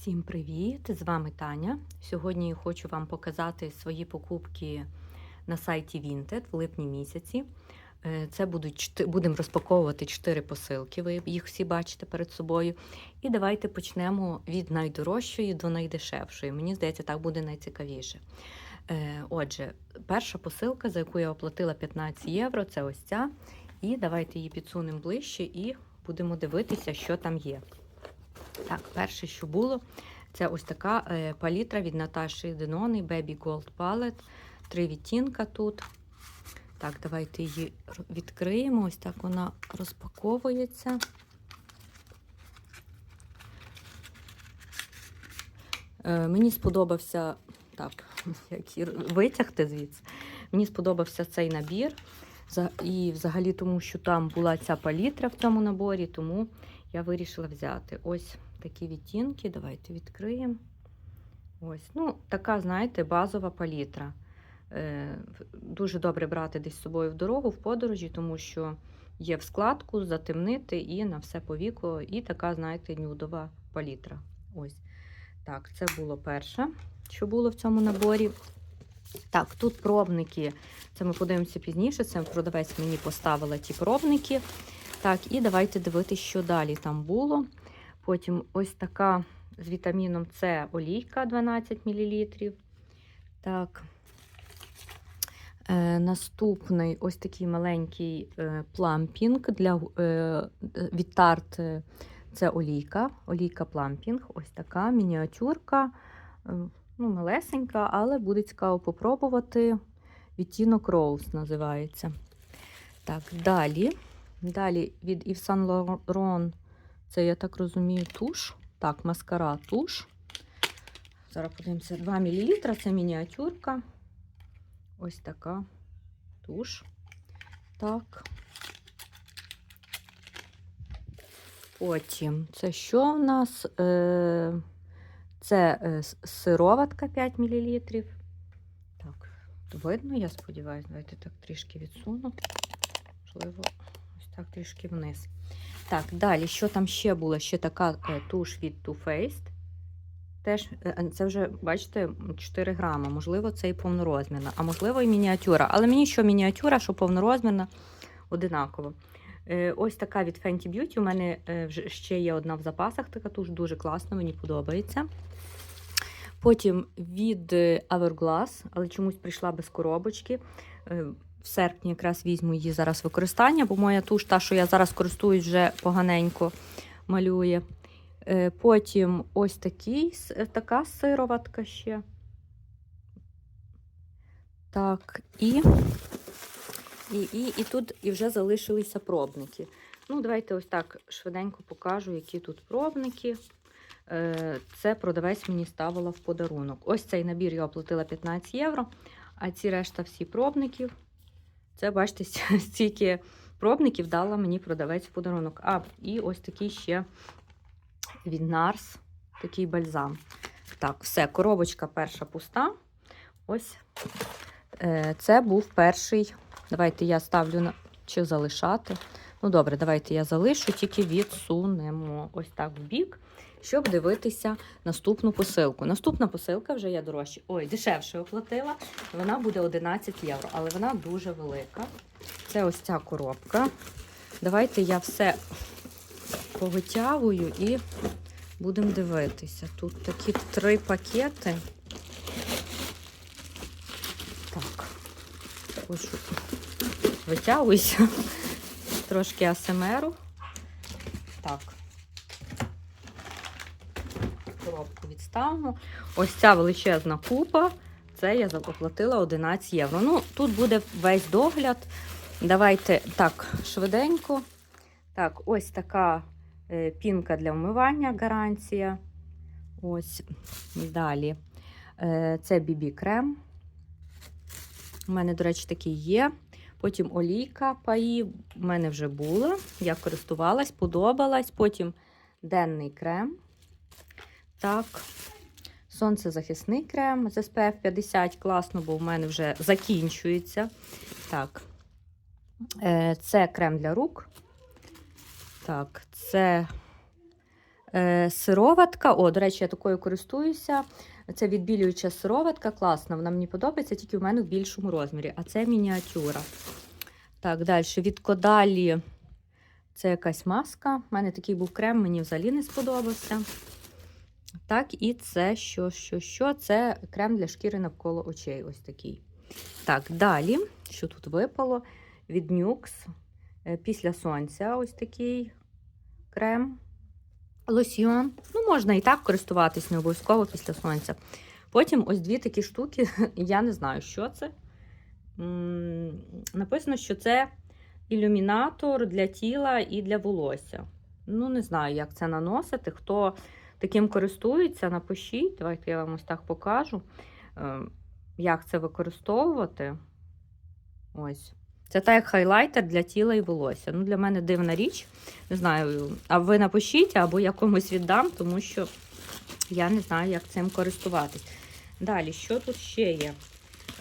Всім привіт! З вами Таня. Сьогодні хочу вам показати свої покупки на сайті Vinted в липні місяці. Е, Це будуть будемо розпаковувати 4 посилки. Ви їх всі бачите перед собою. І давайте почнемо від найдорожчої до найдешевшої. Мені здається, так буде найцікавіше. Е, Отже, перша посилка, за яку я оплатила 15 євро, це ось ця. І давайте її підсунемо ближче і будемо дивитися, що там є. Так, перше, що було, це ось така е, палітра від Наташі Денони Baby Gold Palette. Три відтінка тут. Так, давайте її відкриємо. Ось так вона розпаковується. Е, мені сподобався, так, як її витягти звідси. Мені сподобався цей набір. І взагалі тому, що там була ця палітра в цьому наборі, тому я вирішила взяти. Ось такі відтінки. Давайте відкриємо. Ось, ну, така, знаєте, базова палітра. Е, дуже добре брати десь з собою в дорогу, в подорожі, тому що є в складку, затемнити і на все по віку. І така, знаєте, нюдова палітра. Ось. Так, це було перше, що було в цьому наборі. Так, тут пробники. Це ми подивимося пізніше. Це продавець мені поставила ті пробники. Так, і давайте дивитися, що далі там було. Потім ось така з вітаміном С олійка 12 мл. Так. Е, наступний ось такий маленький е, плампінг для е, від Тарт. Це олійка. Олійка плампінг. Ось така мініатюрка. Е, ну, малесенька, але буде цікаво попробувати. Відтінок Rose називається. Так, далі. Далі від Yves Saint Laurent, це, я так розумію, туш. Так, маскара туш. Зараз подивимося, 2 мл, це мініатюрка. Ось така туш. Так. Потім, це що в нас? Е, Це е, сироватка 5 мл. Так, видно, я сподіваюся, давайте так трішки відсуну. Можливо, ось так трішки вниз. Так, далі, що там ще було? Ще така е, туш від Too Faced. Теж, е, це вже, бачите, 4 грама. Можливо, це і повнорозмірна, а можливо, і мініатюра. Але мені що мініатюра, що повнорозмірна, одинаково. Е, Ось така від Fenty Beauty. У мене е, ще є одна в запасах, така туш дуже класна, мені подобається. Потім від е, Hourglass, але чомусь прийшла без коробочки. В серпні якраз візьму її зараз використання, бо моя туш, та, що я зараз користуюсь, вже поганенько малює. Е, Потім ось такий, е, така сироватка ще. Так, і, і, і, і тут і вже залишилися пробники. Ну, давайте ось так швиденько покажу, які тут пробники. Е, Це продавець мені ставила в подарунок. Ось цей набір я оплатила 15 євро, а ці решта всі пробників. Це, бачите, стільки пробників дала мені продавець в подарунок. А, і ось такий ще від Нарс, такий бальзам. Так, все, коробочка перша пуста. Ось е, це був перший. Давайте я ставлю на чи залишати. Ну, добре, давайте я залишу, тільки відсунемо ось так в бік, щоб дивитися наступну посилку. Наступна посилка вже я дорожче. Ой, дешевше оплатила. Вона буде 11 євро, але вона дуже велика. Це ось ця коробка. Давайте я все повитягую і будемо дивитися. Тут такі три пакети. Так, хочу витягуюся. Трошки АСМРу. Так. Коробку відставимо. Ось ця величезна купа. Це я заплатила 11 євро. Ну, тут буде весь догляд. Давайте так, швиденько. Так, ось така е, пінка для вмивання, гарантія. Ось далі. Е, це BB крем. У мене, до речі, такий є. Потім олійка паї. У мене вже була. Я користувалась, подобалась. Потім денний крем. Так. Сонцезахисний крем з SPF 50. Класно, бо в мене вже закінчується. Так. Е, Це крем для рук. Так, це Е, сироватка. О, до речі, я такою користуюся. Це відбілююча сироватка, класна. Вона мені подобається, тільки в мене в більшому розмірі. А це мініатюра. Так, далі. Від Кодалі це якась маска. У мене такий був крем, мені взагалі не сподобався. Так, і це що, що, що? Це крем для шкіри навколо очей. Ось такий. Так, далі, що тут випало? Від Nux. Е, Після сонця ось такий крем. Лосьйон. Ну, можна і так користуватись, не обов'язково після сонця. Потім ось дві такі штуки. Я не знаю, що це. Написано, що це ілюмінатор для тіла і для волосся. Ну, не знаю, як це наносити. Хто таким користується, напишіть. Давайте я вам ось так покажу, е, як це використовувати. Ось. Це так як хайлайтер для тіла і волосся. Ну, для мене дивна річ. Не знаю, а ви напишіть або я комусь віддам, тому що я не знаю, як цим користуватись. Далі, що тут ще є?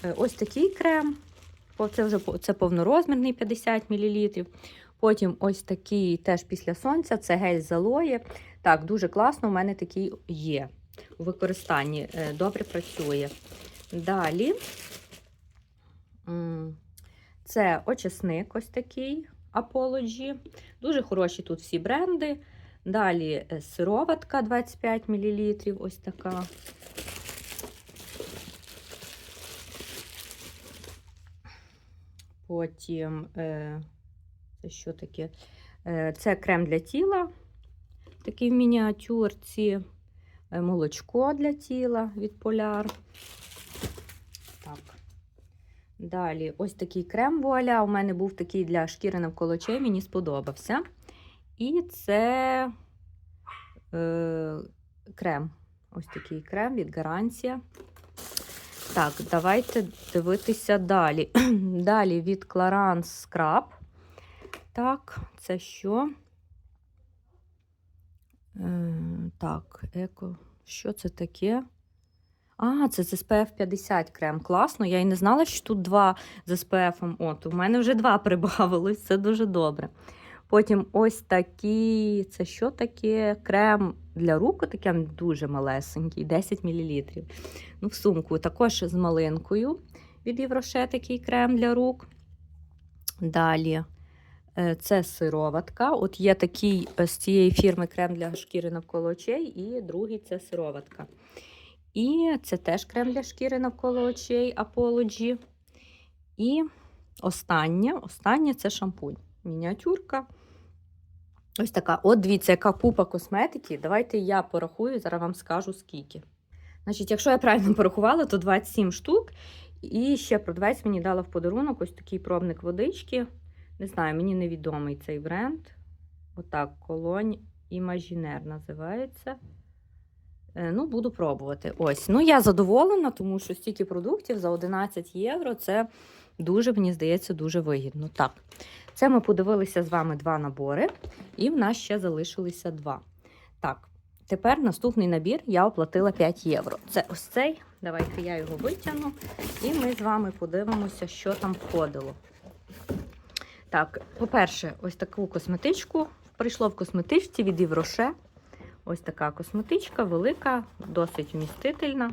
Е, Ось такий крем. Це вже це повнорозмірний 50 мл. Потім ось такий теж після сонця, це гель з алоє. Так, дуже класно, у мене такий є у використанні. е, Добре працює. Далі це очисник ось такий Apology. Дуже хороші тут всі бренди. Далі е, сироватка 25 мл. Ось така. Потім е, це що таке? Е, це крем для тіла, такий в мініатюрці, молочко для тіла від Поляр. Далі ось такий крем вуаля. У мене був такий для шкіри навколо очей, мені сподобався. І це е, крем. Ось такий крем від гарантія. Так, давайте дивитися далі. Далі від Clarins Scrub. Так, це що? Е, так, еко. Що це таке? А, це з SPF 50 крем. Класно. Я і не знала, що тут два з SPF. От, у мене вже два прибавилось, це дуже добре. Потім ось такі, це що таке? Крем для рук, таке дуже малесенький, 10 мл. Ну, в сумку також з малинкою від Євроше такий крем для рук. Далі е, це сироватка. От є такий е, з цієї фірми крем для шкіри навколо очей, і другий це сироватка. І це теж крем для шкіри навколо очей Apology. І останнє, останнє це шампунь. Мініатюрка. Ось така. От дивіться, яка купа косметики. Давайте я порахую, зараз вам скажу скільки. Значить, якщо я правильно порахувала, то 27 штук. І ще продавець мені дала в подарунок ось такий пробник водички. Не знаю, мені невідомий цей бренд. Отак, колонь Імажінер називається. Е, Ну, буду пробувати. Ось. Ну, я задоволена, тому що стільки продуктів за 11 євро це дуже, мені здається, дуже вигідно. Так, це ми подивилися з вами два набори, і в нас ще залишилися два. Так, тепер наступний набір я оплатила 5 євро. Це ось цей. Давайте я його витягну, і ми з вами подивимося, що там входило. Так, по-перше, ось таку косметичку. Прийшло в косметичці від Євроше. Ось така косметичка, велика, досить вмістительна.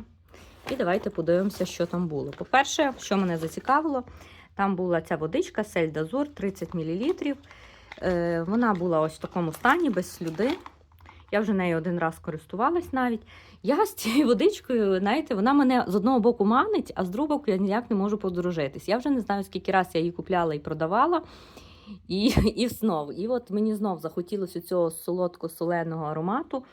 І давайте подивимося, що там було. По-перше, що мене зацікавило, там була ця водичка Сель Дазур 30 мл. Вона була ось в такому стані, без слюди. Я вже нею один раз користувалась навіть. Я з цією водичкою, знаєте, вона мене з одного боку манить, а з другого боку я ніяк не можу подружитись. Я вже не знаю, скільки раз я її купляла і продавала. І, і знов. І от мені знов захотілося цього солодко-соленого аромату.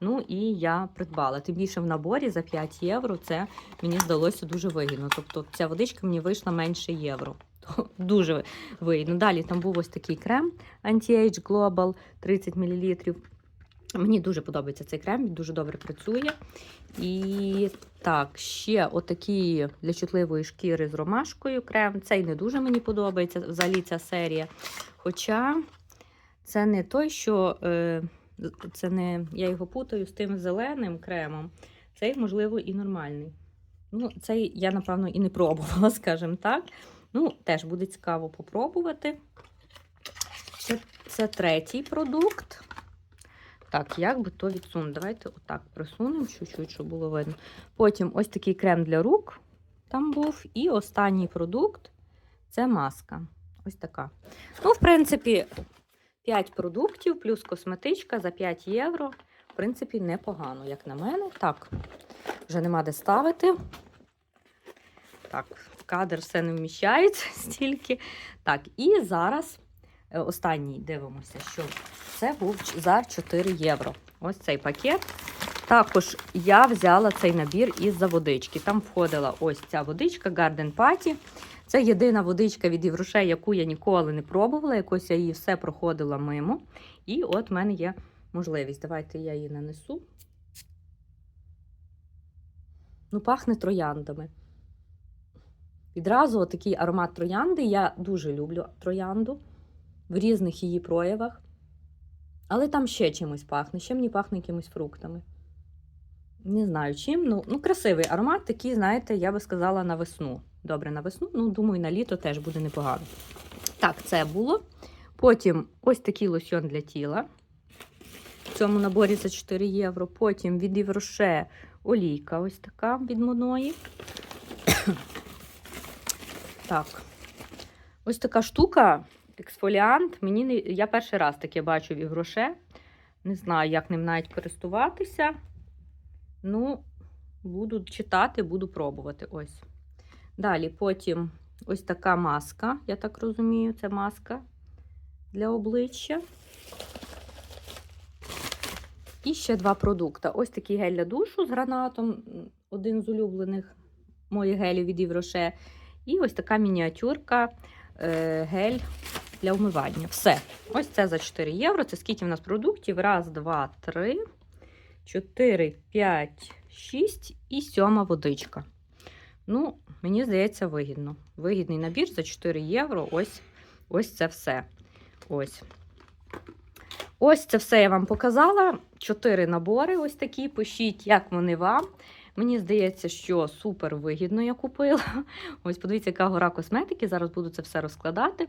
Ну і я придбала. Тим більше в наборі за 5 євро це мені здалося дуже вигідно. Тобто ця водичка мені вийшла менше євро. Дуже вигідно. Далі там був ось такий крем Anti-Age Global 30 мл. Мені дуже подобається цей крем, він дуже добре працює. І так, ще отакий для чутливої шкіри з ромашкою крем. Цей не дуже мені подобається взагалі ця серія. Хоча це не той, що е, це не, я його путаю з тим зеленим кремом. Цей, можливо, і нормальний. Ну, цей я, напевно, і не пробувала, скажімо так. Ну, теж буде цікаво попробувати. Це, це третій продукт. Так, як би то відсунути? Давайте отак присунемо чуть-чуть, щоб було видно. Потім ось такий крем для рук там був. І останній продукт це маска. Ось така. Ну, в принципі, 5 продуктів плюс косметичка за 5 євро. В принципі, непогано, як на мене. Так, вже нема де ставити. Так, в кадр все не вміщається стільки. Так, і зараз останній дивимося, що це був за 4 євро. Ось цей пакет. Також я взяла цей набір із за водички. Там входила ось ця водичка Garden Party. Це єдина водичка від Єврошей, яку я ніколи не пробувала. Якось я її все проходила мимо. І от в мене є можливість. Давайте я її нанесу. Ну, пахне трояндами. Відразу такий аромат троянди. Я дуже люблю троянду в різних її проявах. Але там ще чимось пахне, ще мені пахне якимись фруктами. Не знаю чим. Ну, ну, красивий аромат, такий, знаєте, я би сказала, на весну. Добре, на весну. Ну, думаю, на літо теж буде непогано. Так, це було. Потім ось такий лосьон для тіла. В цьому наборі за 4 євро. Потім від Євроше олійка ось така від Моної. так. Ось така штука, ексфоліант. Мені не... Я перший раз таке бачу в Євроше. Не знаю, як ним навіть користуватися. Ну, буду читати, буду пробувати. Ось. Далі, потім ось така маска, я так розумію, це маска для обличчя. І ще два продукти. Ось такий гель для душу з гранатом, один з улюблених моїх гелів від Євроше. І ось така мініатюрка е, гель для вмивання. Все. Ось це за 4 євро. Це скільки в нас продуктів? Раз, два, три, чотири, п'ять, шість і сьома водичка. Ну, мені здається, вигідно. Вигідний набір за 4 євро. Ось, ось це все. Ось. Ось це все я вам показала. Чотири набори ось такі. Пишіть, як вони вам. Мені здається, що супер вигідно я купила. Ось подивіться, яка гора косметики. Зараз буду це все розкладати.